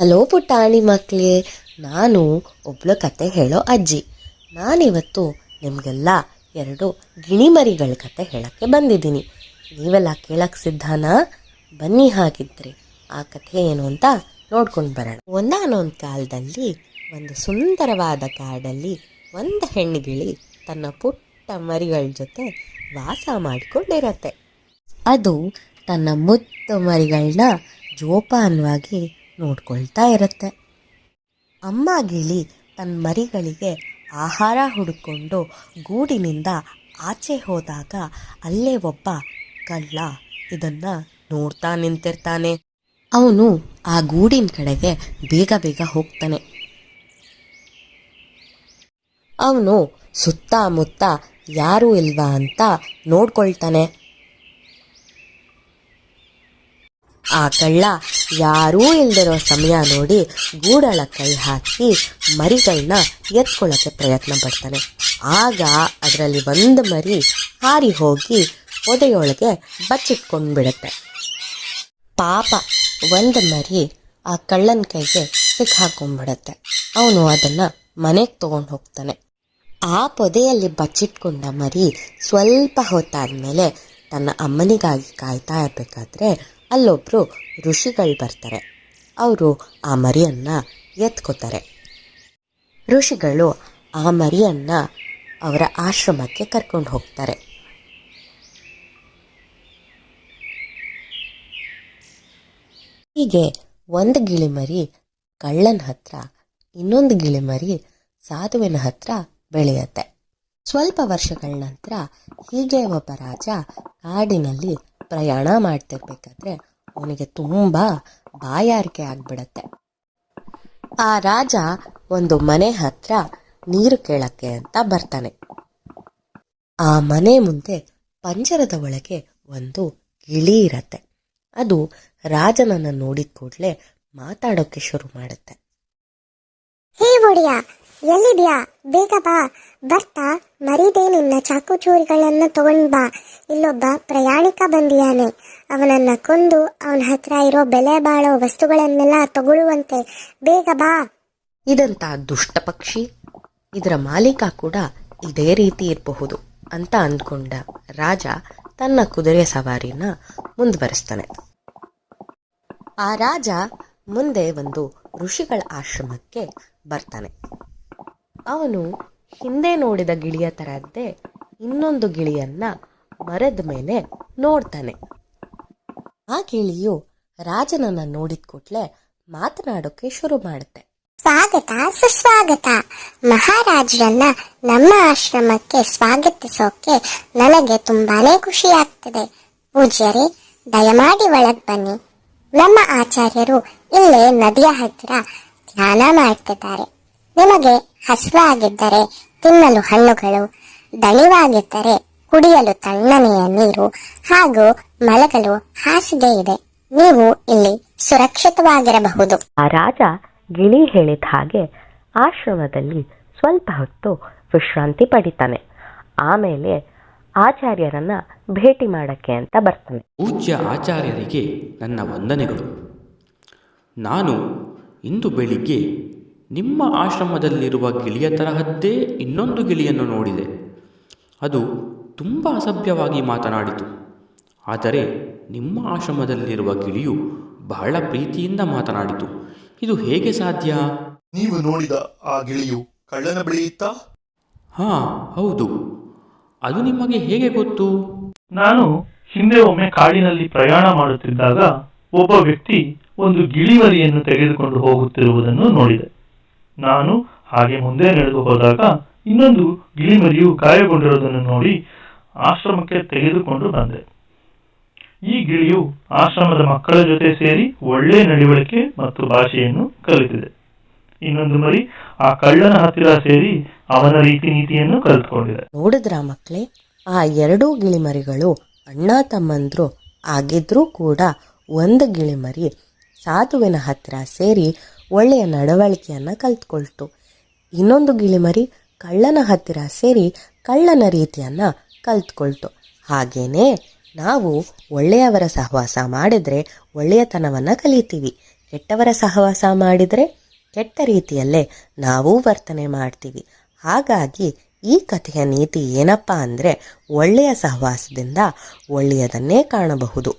Hello ಪುಟಾಣಿ ಮಕ್ಕಳೇ ನಾನು ಒಬ್ಳು ಕತೆ ಹೇಳೋ ಅಜ್ಜಿ. ನಾನಿವತ್ತು ನಿಮಗೆಲ್ಲ ಎರಡು ಗಿಣಿಮರಿಗಳ ಕತೆ ಹೇಳಕ್ಕೆ ಬಂದಿದ್ದೀನಿ. ನೀವೆಲ್ಲ ಕೇಳಕ್ಕೆ ಸಿದ್ಧನಾ? ಬನ್ನಿ ಹಾಗಿದ್ರೆ ಆ ಕಥೆ ಏನು ಅಂತ ನೋಡ್ಕೊಂಡು ಬರೋಣ. ಒಂದಾನೊಂದು ಕಾಲದಲ್ಲಿ, ಒಂದು ಸುಂದರವಾದ ಕಾಡಲ್ಲಿ ಒಂದು ಹೆಣ್ಣುಗಿಳಿ ತನ್ನ ಪುಟ್ಟ ಮರಿಗಳ ಜೊತೆ ವಾಸ ಮಾಡಿಕೊಂಡಿರತ್ತೆ. ಅದು ತನ್ನ ಮುದ್ದು ಮರಿಗಳನ್ನ ಜೋಪಾನವಾಗಿ ನೋಡ್ಕೊಳ್ತಾ ಇರುತ್ತೆ. ಅಮ್ಮ ಗಿಳಿ ತನ್ನ ಮರಿಗಳಿಗೆ ಆಹಾರ ಹುಡುಕೊಂಡು ಗೂಡಿನಿಂದ ಆಚೆ ಹೋದಾಗ ಅಲ್ಲೇ ಒಬ್ಬ ಕಳ್ಳ ಇದನ್ನ ನೋಡ್ತಾ ನಿಂತಿರ್ತಾನೆ. ಅವನು ಆ ಗೂಡಿನ ಕಡೆಗೆ ಬೇಗ ಬೇಗ ಹೋಗ್ತಾನೆ. ಅವನು ಸುತ್ತಮುತ್ತ ಯಾರೂ ಇಲ್ವಾ ಅಂತ ನೋಡ್ಕೊಳ್ತಾನೆ. ಆ ಕಳ್ಳ ಯಾರೂ ಇಲ್ದಿರೋ ಸಮಯ ನೋಡಿ ಗೂಡಳ ಕೈ ಹಾಕಿ ಮರಿಗಳನ್ನ ಎತ್ಕೊಳ್ಳೋಕೆ ಪ್ರಯತ್ನ ಪಡ್ತಾನೆ. ಆಗ ಅದರಲ್ಲಿ ಒಂದು ಮರಿ ಹಾರಿ ಹೋಗಿ ಒದೆಯೊಳಗೆ ಬಚ್ಚಿಟ್ಕೊಂಡ್ಬಿಡುತ್ತೆ ಪಾಪ ಒಂದು ಮರಿ ಆ ಕಳ್ಳನ ಕೈಗೆ ಸಿಕ್ಕಾಕೊಂಡ್ಬಿಡತ್ತೆ ಅವನು ಅದನ್ನ ಮನೆಗೆ ತೊಗೊಂಡು ಹೋಗ್ತಾನೆ. ಆ ಪೊದೆಯಲ್ಲಿ ಬಚ್ಚಿಟ್ಕೊಂಡ ಮರಿ ಸ್ವಲ್ಪ ಹೊತ್ತಾದ ಮೇಲೆ ತನ್ನ ಅಮ್ಮನಿಗಾಗಿ ಕಾಯ್ತಾ ಇರಬೇಕಾದ್ರೆ ಅಲ್ಲೊಬ್ರು ಋಷಿಗಳು ಬರ್ತಾರೆ. ಅವರು ಆ ಮರಿಯನ್ನ ಎತ್ಕೋತಾರೆ. ಋಷಿಗಳು ಆ ಮರಿಯನ್ನ ಅವರ ಆಶ್ರಮಕ್ಕೆ ಕರ್ಕೊಂಡು ಹೋಗ್ತಾರೆ. ಹೀಗೆ ಒಂದು ಗಿಳಿಮರಿ ಕಳ್ಳನ ಹತ್ರ, ಇನ್ನೊಂದು ಗಿಳಿಮರಿ ಸಾಧುವಿನ ಹತ್ರ ಬೆಳೆಯುತ್ತೆ. ಸ್ವಲ್ಪ ವರ್ಷಗಳ ನಂತರ ಹೀಗೆ ಒಬ್ಬ ರಾಜ ಕಾಡಿನಲ್ಲಿ ಪ್ರಯಾಣ ಮಾಡ್ತಿರ್ಬೇಕಾದ್ರೆ ಅವನಿಗೆ ತುಂಬ ಬಾಯಾರಿಕೆ ಆಗ್ಬಿಡತ್ತೆ. ಆ ರಾಜ ಒಂದು ಮನೆ ಹತ್ರ ನೀರು ಕೇಳಕ್ಕೆ ಅಂತ ಬರ್ತಾನೆ. ಆ ಮನೆ ಮುಂದೆ ಪಂಜರದ ಒಳಗೆ ಒಂದು ಗಿಳಿ ಇರತ್ತೆ. ಅದು ರಾಜನನ್ನ ನೋಡಿದ ಕೂಡಲೇ ಮಾತಾಡೋಕೆ ಶುರು ಮಾಡುತ್ತೆ. ಹೇ ಎಲ್ಲಿದ್ಯಾ? ಬೇಗ ಬಾ. ಬರ್ತಾ, ಮರಿದೇ ನಿನ್ನ ಚಾಕು ಚೂರಿಗಳನ್ನು ತಗೊಂಡ್ ಬಾ. ಇಲ್ಲೊಬ್ಬ ಪ್ರಯಾಣಿಕ ಬಂದಿಯಾನೆ ಅವನನ್ನ ಕೊಂದು ಅವನ ಹತ್ರ ಇರೋ ಬೆಲೆ ಬಾಳೋ ವಸ್ತುಗಳನ್ನೆಲ್ಲ ತಗೊಳ್ಳುವಂತೆ. ಬೇಗ ಬಾ. ಇದಂತ ದುಷ್ಟ ಪಕ್ಷಿ. ಇದರ ಮಾಲೀಕ ಕೂಡ ಇದೇ ರೀತಿ ಇರಬಹುದು ಅಂತ ಅಂದ್ಕೊಂಡ ರಾಜ ತನ್ನ ಕುದುರೆ ಸವಾರಿನ ಮುಂದುವರಿಸ್ತಾನೆ. ಆ ರಾಜ ಮುಂದೆ ಒಂದು ಋಷಿಗಳ ಆಶ್ರಮಕ್ಕೆ ಬರ್ತಾನೆ. ಅವನು ಹಿಂದೆ ನೋಡಿದ ಗಿಳಿಯ ತರದ್ದೇ ಇನ್ನೊಂದು ಗಿಳಿಯನ್ನ ಮರದ ಮೇಲೆ ನೋಡ್ತಾನೆ. ಆ ಗಿಳಿಯು ರಾಜನನ್ನ ನೋಡಿದ ಕೂಡಲೇ ಮಾತನಾಡೋಕೆ ಶುರು ಮಾಡುತ್ತೆ. ಸ್ವಾಗತ, ಸುಸ್ವಾಗತ. ಮಹಾರಾಜರನ್ನ ನಮ್ಮ ಆಶ್ರಮಕ್ಕೆ ಸ್ವಾಗತಿಸೋಕೆ ನನಗೆ ತುಂಬಾನೇ ಖುಷಿ ಆಗ್ತಿದೆ ಪೂಜ್ಯರೇ, ದಯಮಾಡಿ ಒಳಗ್ ಬನ್ನಿ. ನಮ್ಮ ಆಚಾರ್ಯರು ಇಲ್ಲೇ ನದಿಯ ಹತ್ತಿರ ಧ್ಯಾನ ಮಾಡ್ತಿದ್ದಾರೆ. ನಿಮಗೆ ಹಸಿವಾಗಿದ್ದರೆ ತಿನ್ನಲು ಹಣ್ಣುಗಳು ದಣಿವಾಗಿದ್ದರೆ ಕುಡಿಯಲು ತಣ್ಣನೆಯ ನೀರು ಹಾಗೂ ಮಲಗಲು ಹಾಸಿಗೆ ಇದೆ. ನೀವು ಇಲ್ಲಿ ಸುರಕ್ಷಿತವಾಗಿರಬಹುದು. ಆ ರಾಜ ಗಿಳಿ ಹೇಳಿದ ಹಾಗೆ ಆಶ್ರಮದಲ್ಲಿ ಸ್ವಲ್ಪ ಹೊತ್ತು ವಿಶ್ರಾಂತಿ ಪಡಿತಾನೆ. ಆಮೇಲೆ ಆಚಾರ್ಯರನ್ನ ಭೇಟಿ ಮಾಡಕ್ಕೆ ಅಂತ ಬರ್ತಾನೆ. ಪೂಜ್ಯ ಆಚಾರ್ಯರಿಗೆ ನನ್ನ ವಂದನೆಗಳು. ನಾನು ಇಂದು ಬೆಳಿಗ್ಗೆ ನಿಮ್ಮ ಆಶ್ರಮದಲ್ಲಿರುವ ಗಿಳಿಯ ತರಹದ್ದೇ ಇನ್ನೊಂದು ಗಿಳಿಯನ್ನು ನೋಡಿದೆ. ಅದು ತುಂಬ ಅಸಭ್ಯವಾಗಿ ಮಾತನಾಡಿತು. ಆದರೆ ನಿಮ್ಮ ಆಶ್ರಮದಲ್ಲಿರುವ ಗಿಳಿಯು ಬಹಳ ಪ್ರೀತಿಯಿಂದ ಮಾತನಾಡಿತು. ಇದು ಹೇಗೆ ಸಾಧ್ಯ? ನೀವು ನೋಡಿದ ಆ ಗಿಳಿಯು ಕಳ್ಳನ ಬೆಳೆಯುತ್ತಾ ಹಾ ಹೌದು. ಅದು ನಿಮಗೆ ಹೇಗೆ ಗೊತ್ತು? ನಾನು ಹಿಂದೆ ಒಮ್ಮೆ ಕಾಡಿನಲ್ಲಿ ಪ್ರಯಾಣ ಮಾಡುತ್ತಿದ್ದಾಗ ಒಬ್ಬ ವ್ಯಕ್ತಿ ಒಂದು ಗಿಳಿವರಿಯನ್ನು ತೆಗೆದುಕೊಂಡು ಹೋಗುತ್ತಿರುವುದನ್ನು ನೋಡಿದೆ. ನಾನು ಹಾಗೆ ಮುಂದೆ ನಡೆದು ಹೋದಾಗ ಇನ್ನೊಂದು ಗಿಳಿಮರಿಯು ಗಾಯಗೊಂಡಿರುವುದನ್ನು ನೋಡಿ ಆಶ್ರಮಕ್ಕೆ ತೆಗೆದುಕೊಂಡು ಬಂದೆ. ಈ ಗಿಳಿಯು ಆಶ್ರಮದ ಮಕ್ಕಳ ಜೊತೆ ಸೇರಿ ಒಳ್ಳೆ ನಡವಳಿಕೆ ಮತ್ತು ಭಾಷೆಯನ್ನು ಕಲಿತಿದೆ. ಇನ್ನೊಂದು ಮರಿ ಆ ಕಳ್ಳನ ಹತ್ತಿರ ಸೇರಿ ಅವನ ರೀತಿ ನೀತಿಯನ್ನು ಕಲಿತುಕೊಂಡಿದೆ. ನೋಡಿದ್ರ ಮಕ್ಕಳೇ, ಆ ಎರಡೂ ಗಿಳಿಮರಿಗಳು ಅಣ್ಣ ತಮ್ಮಂದ್ರು ಆಗಿದ್ರೂ ಕೂಡ ಒಂದು ಗಿಳಿಮರಿ ಸಾಧುವಿನ ಹತ್ರ ಸೇರಿ ಒಳ್ಳೆಯ ನಡವಳಿಕೆಯನ್ನು ಕಲ್ತ್ಕೊಳ್ತು. ಇನ್ನೊಂದು ಗಿಳಿಮರಿ ಕಳ್ಳನ ಹತ್ತಿರ ಸೇರಿ ಕಳ್ಳನ ರೀತಿಯನ್ನು ಕಲ್ತ್ಕೊಳ್ತು. ಹಾಗೇನೇ ನಾವು ಒಳ್ಳೆಯವರ ಸಹವಾಸ ಮಾಡಿದರೆ ಒಳ್ಳೆಯತನವನ್ನು ಕಲಿತೀವಿ. ಕೆಟ್ಟವರ ಸಹವಾಸ ಮಾಡಿದರೆ ಕೆಟ್ಟ ರೀತಿಯಲ್ಲೇ ನಾವೂ ವರ್ತನೆ ಮಾಡ್ತೀವಿ. ಹಾಗಾಗಿ ಈ ಕಥೆಯ ನೀತಿ ಏನಪ್ಪ ಅಂದರೆ ಒಳ್ಳೆಯ ಸಹವಾಸದಿಂದ ಒಳ್ಳೆಯದನ್ನೇ ಕಾಣಬಹುದು.